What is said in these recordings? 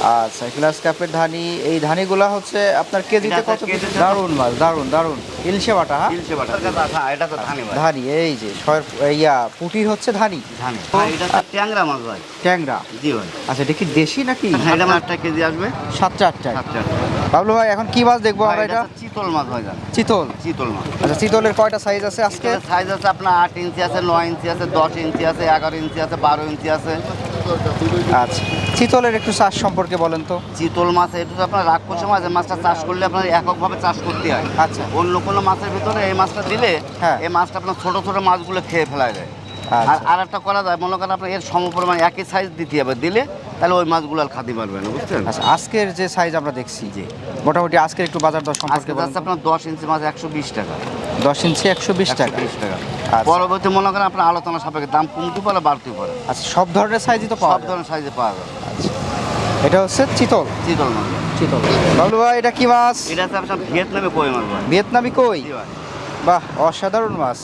আচ্ছা গ্লাস কাপের ধানি এই ধানিগুলা হচ্ছে আপনার কেজিতে কত দারুণ মাছ দারুণ দারুণ ইলশে বাটা হ্যাঁ? ইলশে বাটা হ্যাঁ এটা তো ধানি ধানি এই যে ছয়ের ইয়া পুটির হচ্ছে ধানি? ধানি। এটা তো ট্যাংরা মাছ ভাই। ট্যাংরা। জি ভাই। আচ্ছা এটা কি দেশি নাকি? হ্যাঁ এটা একটা কেজি আসবে। সাতটা আটটা। সাতটা বাবলু ভাই এখন কি মাছ দেখব আমরা এটা চিতল মাছ ভাই জান। চিতল। চিতল মাছ। আচ্ছা চিতলের কয়টা সাইজ আছে আজকে? সাইজ আছে আপনার আট ইঞ্চি আছে নয় ইঞ্চি আছে দশ ইঞ্চি আছে এগারো ইঞ্চি আছে বারো ইঞ্চি আছে। আচ্ছা। চিতলের একটু চাষ সম্পর্কে বলেন তো। চিতল মাছ এটা তো আপনার রাক্ষস মাছ এই মাছটা চাষ করলে আপনার এককভাবে চাষ করতে হয়। আচ্ছা। অন্য কোনো মাছের ভিতরে এই মাছটা দিলে হ্যাঁ। এই মাছটা আপনার ছোট ছোট মাছগুলো খেয়ে ফেলা যায়। আর আচ্ছা। আর একটা করা যায় মনে করেন আপনার এর সমপরিমাণ একই সাইজ দিতে হবে দিলে তাহলে ওই মাছগুলো আর খাতে পারবেন না বুঝছেন? আচ্ছা আজকের যে সাইজ আমরা দেখছি যে মোটামুটি আজকের একটু বাজার দর সম্পর্কে আজকে বলেন যাচ্ছে আপনার দশ ইঞ্চি মাছ একশো বিশ টাকা। দশ ইঞ্চি একশো বিশ টাকা। বিশ টাকা। পরবর্তী মনে করেন আপনার আলোচনা সাপেক্ষে দাম কমতে পারে বাড়তে পারে। আচ্ছা সব ধরনের সাইজই তো পাওয়া সব ধরনের সাইজে পাওয়া যাবে আচ্ছা। এটা হচ্ছে চিতল? চিতল মাছ। চিতল। বাবলু ভাই এটা কি মাছ? এটা হচ্ছে আপনার ভিয়েতনামে কই মাছ ভিয়েতনামি কই? বাহ অসাধারণ মাছ।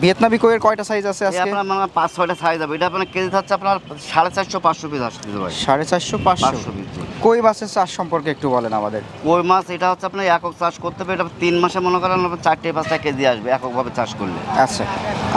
ভিয়েতনামি কইয়ের কয়টা সাইজ আছে আজকে? আপনার মানে পাঁচ ছয়টা সাইজ হবে। এটা আপনার কেজি হচ্ছে আপনার সাড়ে চারশো পাঁচশো পিস আসছে ভাই। সাড়ে চারশো পাঁচশো? পাঁচশো পিস কই মাছের চাষ সম্পর্কে একটু বলেন আমাদের। কই মাছ এটা হচ্ছে আপনার একক চাষ করতে হবে। এটা তিন মাসে মনে করেন আপনার চারটে পাঁচটা কেজি আসবে এককভাবে চাষ করলে। আচ্ছা।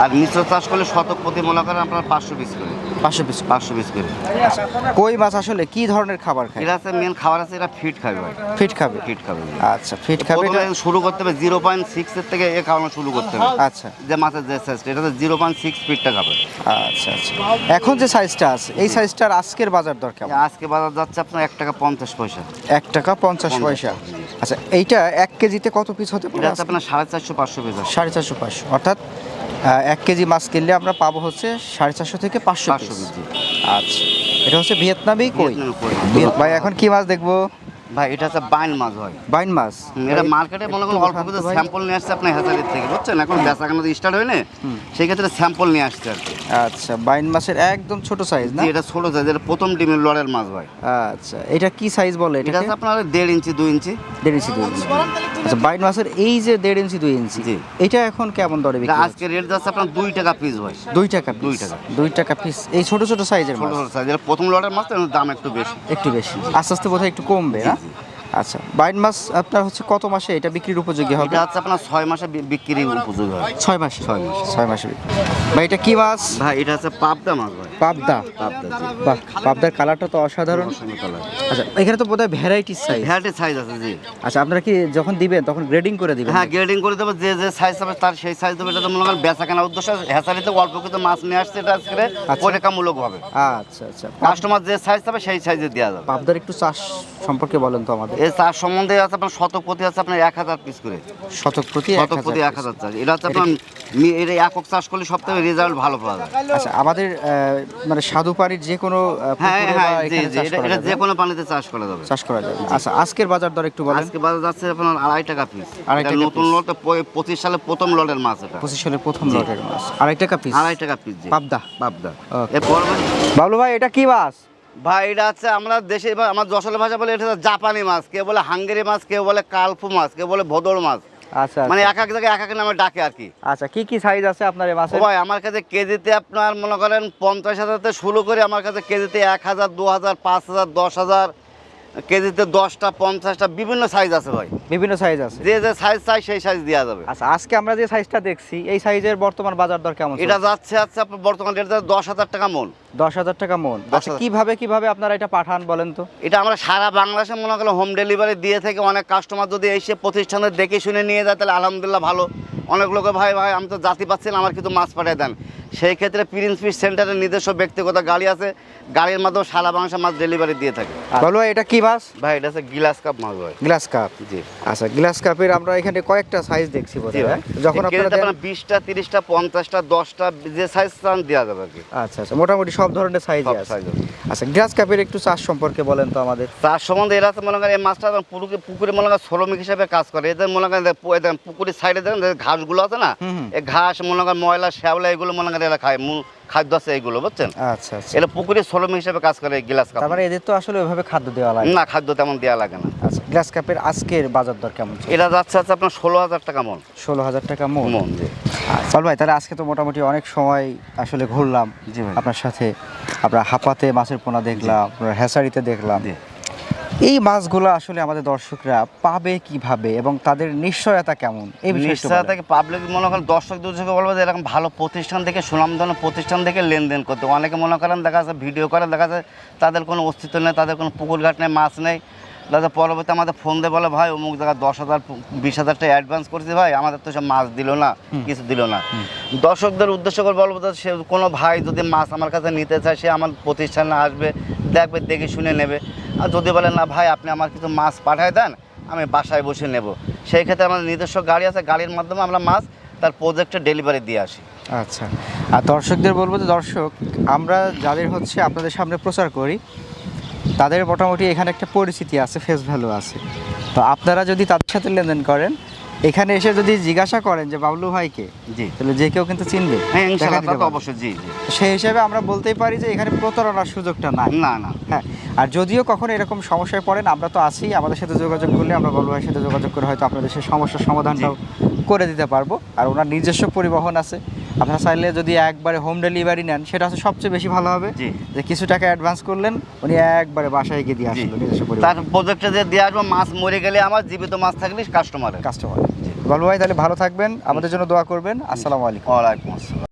আর মিশ্র চাষ করলে শতক প্রতি মনে করেন আপনার পাঁচশো পিস করে। পাঁচশো পিস পাঁচশো পিস করে। আচ্ছা কই মাছ আসলে? কি ধরনের খাবার খায়? এটা হচ্ছে মেন খাবার আছে এটা ফিট খাবে ফিট খাবে? ফিট খাবে আচ্ছা ফিট খাবে শুরু করতে হবে জিরো পয়েন্ট সিক্সের থেকে এ খাওয়ানো শুরু করতে হবে। আচ্ছা। যে মাছের যে সাইজটা এটা তো জিরো পয়েন্ট সিক্স ফিটটা খাবে। আচ্ছা আচ্ছা। এখন যে সাইজটা আছে এই সাইজটার আজকের বাজার দর কেমন? আজকে বাজার যাচ্ছে আপনার এক টাকা পঞ্চাশ পয়সা। এক টাকা পঞ্চাশ পয়সা। আচ্ছা এইটা এক কেজিতে কত পিস হতে পারে আপনার সাড়ে চারশো পাঁচশো পিস সাড়ে চারশো পাঁচশো। অর্থাৎ এক কেজি মাছ কিনলে আমরা পাবো হচ্ছে সাড়ে চারশো থেকে পাঁচশো আচ্ছা। এটা হচ্ছে ভিয়েতনামি কই? ভাই এখন কি মাছ দেখব? ভাই এটা হচ্ছে বাইন মাছ হয় বাইন মাছ? এটা মার্কেটে মনে করেন অল্প কিছু স্যাম্পল নিয়ে আসছে আপনার হেসারির থেকে বুঝছেন? এখন বেচা কেন স্টার্ট হয় না সেই ক্ষেত্রে স্যাম্পল নিয়ে আসছে আর কি। আচ্ছা বাইন মাছের একদম ছোট সাইজ না? এটা ছোট সাইজ এটা প্রথম ডিমের লড়ের মাছ ভাই। আচ্ছা এটা কি সাইজ বলে এটা হচ্ছে আপনার দেড় ইঞ্চি দুই ইঞ্চি। দেড় ইঞ্চি দুই ইঞ্চি। আচ্ছা বাইন মাছের এই যে দেড় ইঞ্চি দুই ইঞ্চি এটা এখন কেমন দরে বিক্রি? আজকে রেট যাচ্ছে আপনার দুই টাকা পিস ভাই। দুই টাকা দুই টাকা। দুই টাকা পিস এই ছোট ছোট সাইজের ছোট মাছ? ছোট সাইজ এটা প্রথম লড়ের মাছ তো দাম একটু বেশি। একটু বেশি। আস্তে আস্তে বোধহয় একটু কমবে না? thousand. আচ্ছা বাইন মাছ আপনার হচ্ছে কত মাসে এটা বিক্রির উপযোগী হবে? এটা হচ্ছে আপনার ছয় মাসে বি- বিক্রি উপযোগী হয় ছয় মাসে? ছয় মাসে। ছয় মাসে ভাই এটা কি মাছ? ভাই এটা হচ্ছে পাবদা মাছ ভাই। পাবদা। পাবদা বাহ পাবদার কালারটা তো অসাধারণ। কালার। আচ্ছা এখানে তো বোধহয় ভ্যারাইটিস সাইজ ভ্যারাইটি সাইজ আছে জি। আচ্ছা আপনারা কি যখন দিবেন তখন গ্রেডিং করে দিবেন? হ্যাঁ গ্রেডিং করে দেবো যে যে সাইজ হবে তার সেই সাইজ দেবে। এটা তো মনে করেন বেচা কেনার উদ্দেশ্য হেসারিতে অল্প কিছু মাছ নিয়ে আসছে এটা আজকে। পরীক্ষামূলক হবে। আচ্ছা আচ্ছা। কাস্টমার যে সাইজ হবে সেই সাইজে দেওয়া যাবে। পাবদার একটু চাষ সম্পর্কে বলেন তো আমাদের। এই চার সম্বন্ধে আছে আপনার শতক প্রতি আছে আপনার এক হাজার পিস করে। শতক প্রতি শতক প্রতি এক হাজার চাষ এটা হচ্ছে আপনার এটা একক চাষ করলে সব থেকে রেজাল্ট ভালো পাওয়া যায়। আচ্ছা আমাদের মানে সাধু পাড়ির যে কোনো হ্যাঁ হ্যাঁ এটা যে কোনো পানিতে চাষ করা যাবে। চাষ করা যাবে। আচ্ছা আজকের বাজার দর একটু বলেন। আজকে বাজার যাচ্ছে আপনার আড়াই টাকা পিস আড়াই টাকা নতুন। লট পঁচিশ সালে প্রথম লটের মাছ এটা। পঁচিশ সালের প্রথম লটের মাছ। আড়াই টাকা পিস আড়াই টাকা পিস পাবদা। পাবদা। Okay. এর পরবর্তী বাবলু ভাই এটা কি মাছ? ভাই এটা হচ্ছে আমরা দেশে এবার আমার যশোর ভাষা বলে এটা জাপানি মাছ। কেউ বলে হাঙ্গেরি মাছ কেউ বলে কালফু মাছ কেউ বলে ভোদর মাছ। আচ্ছা মানে আচ্ছা। এক এক জায়গায় এক এক নামে ডাকে আর কি। আচ্ছা কি কি সাইজ আছে আপনার এই মাছের? ভাই আমার কাছে কেজিতে আপনার মনে করেন পঞ্চাশ হাজার থেকে শুরু করে আমার কাছে কেজিতে এক হাজার দু হাজার পাঁচ হাজার দশ হাজার কেজিতে দশটা পঞ্চাশটা বিভিন্ন সাইজ আছে ভাই। বিভিন্ন সাইজ আছে। যে যে সাইজ চাই সেই সাইজ দেওয়া যাবে। আচ্ছা আজকে আমরা যে সাইজটা দেখছি এই সাইজের বর্তমান বাজার দর কেমন এটা যাচ্ছে হচ্ছে আপনার বর্তমান রেট দশ হাজার টাকা মন। দশ হাজার টাকা মন। আচ্ছা 10,000 কীভাবে কীভাবে আপনারা এটা পাঠান বলেন তো? এটা আমরা সারা বাংলাদেশে মনে করেন হোম ডেলিভারি দিয়ে থেকে অনেক কাস্টমার যদি এসে প্রতিষ্ঠানে দেখে শুনে নিয়ে যায় তাহলে আলহামদুলিল্লাহ ভালো। অনেক লোকে ভাই ভাই আমি তো জাতি পাচ্ছি না আমার কিন্তু মাছ পাঠিয়ে দেন। সেই ক্ষেত্রে প্রিন্স ফিশ সেন্টারের নিজস্ব ব্যক্তিগত গাড়ি আছে। গাড়ির মাধ্যমে সারা বাংলাদেশে মাছ ডেলিভারি দিয়ে থাকে। বলো এটা কি মাছ? ভাই এটা হচ্ছে গিলাস কাপ মাছ ভাই। গ্লাস কাপ জি। আচ্ছা গ্লাস কাপের আমরা এখানে কয়েকটা সাইজ দেখছি ভাই। যখন আপনারা বিশটা তিরিশটা পঞ্চাশটা দশটা যে সাইজ চান দেওয়া যাবে আর কি। আচ্ছা আচ্ছা মোটামুটি সব ধরনের সাইজ আছে। আচ্ছা গ্লাস কাপের একটু চাষ সম্পর্কে বলেন তো আমাদের। চাষ সম্বন্ধে এরা তো মনে করেন এই মাছটা পুকুরে পুকুরে মনে করেন শ্রমিক হিসাবে কাজ করে এদের মনে করেন পুকুরের সাইডে দেখেন ঘাসগুলো আছে না। এই ঘাস মনে করেন ময়লা শ্যাওলা এগুলো মনে করেন এরা খায় মূল খাদ্য আছে এইগুলো বুঝছেন? আচ্ছা আচ্ছা। এরা পুকুরের শ্রমিক হিসাবে কাজ করে গ্লাস কাপ। তারপরে এদের তো আসলে ওইভাবে খাদ্য দেওয়া লাগে না। খাদ্য তেমন দেওয়া লাগে না। আচ্ছা গ্লাস কাপের আজকের বাজার দর কেমন এটা যাচ্ছে হচ্ছে আপনার ষোলো হাজার টাকা মন। ষোলো হাজার টাকা মন? মন জি। চল ভাই তাহলে আজকে তো মোটামুটি অনেক সময় আসলে ঘুরলাম। আপনার সাথে আপনার হাপাতে মাছের পোনা দেখলাম আপনার হ্যাসারিতে দেখলাম। এই মাছগুলো আসলে আমাদের দর্শকরা পাবে কীভাবে এবং তাদের নিশ্চয়তা কেমন? এই নিশ্চয়তাকে পাবলিক মনে করেন, দর্শক দর্শকে বলব যে এরকম ভালো প্রতিষ্ঠান থেকে, সুনামধন্য প্রতিষ্ঠান থেকে লেনদেন করতে অনেকে মনে করেন, দেখা যাচ্ছে ভিডিও করে দেখা যায় তাদের কোনো অস্তিত্ব নেই, তাদের কোনো পুকুর ঘাট নেই, মাছ নেই। দাদা পরবর্তী আমাদের ফোন দিয়ে বলে ভাই অমুক জায়গায় দশ হাজার বিশ হাজার টাকা অ্যাডভান্স করছি ভাই আমাদের তো সব মাছ দিল না কিছু দিল না। দর্শকদের উদ্দেশ্য করে বলব সে কোনো ভাই যদি মাছ আমার কাছে নিতে চায় সে আমার প্রতিষ্ঠানে আসবে দেখবে দেখে শুনে নেবে। আর যদি বলে না ভাই আপনি আমার কিছু মাছ পাঠায় দেন আমি বাসায় বসে নেব। সেই ক্ষেত্রে আমাদের নিজস্ব গাড়ি আছে গাড়ির মাধ্যমে আমরা মাছ তার প্রজেক্টে ডেলিভারি দিয়ে আসি। আচ্ছা। আর দর্শকদের বলব যে দর্শক আমরা যাদের হচ্ছে আপনাদের সামনে প্রচার করি তাদের মোটামুটি এখানে একটা পরিচিতি আছে ফেস ভ্যালু আছে। তো আপনারা যদি তাদের সাথে লেনদেন করেন এখানে এসে যদি জিজ্ঞাসা করেন যে বাবলু ভাইকে জি। তাহলে যে কেউ কিন্তু চিনবে। হ্যাঁ। অবশ্যই জি জি। সেই হিসাবে আমরা বলতেই পারি যে এখানে প্রতারণার সুযোগটা নাই। না না। হ্যাঁ আর যদিও কখনো এরকম সমস্যায় পড়েন আমরা তো আছি আমাদের সাথে যোগাযোগ করলে আমরা বাবলু ভাইয়ের সাথে যোগাযোগ করে হয়তো আপনাদের সেই সমস্যার সমাধানটাও করে দিতে পারব। আর ওনার নিজস্ব পরিবহন আছে আপনারা চাইলে যদি একবারে হোম ডেলিভারি নেন সেটা হচ্ছে সবচেয়ে বেশি ভালো হবে। যে কিছু টাকা অ্যাডভান্স করলেন উনি একবারে বাসায় গিয়ে দিয়ে আসলো তার প্রজেক্টটা প্রজেক্টে যে দিয়ে আসব মাছ মরে গেলে আমার জীবিত মাছ থাকলে কাস্টমার কাস্টমার গল্প ভাই তাহলে ভালো থাকবেন আমাদের জন্য দোয়া করবেন। আসসালামু আলাইকুম। ওয়ালাইকুম আসসালাম।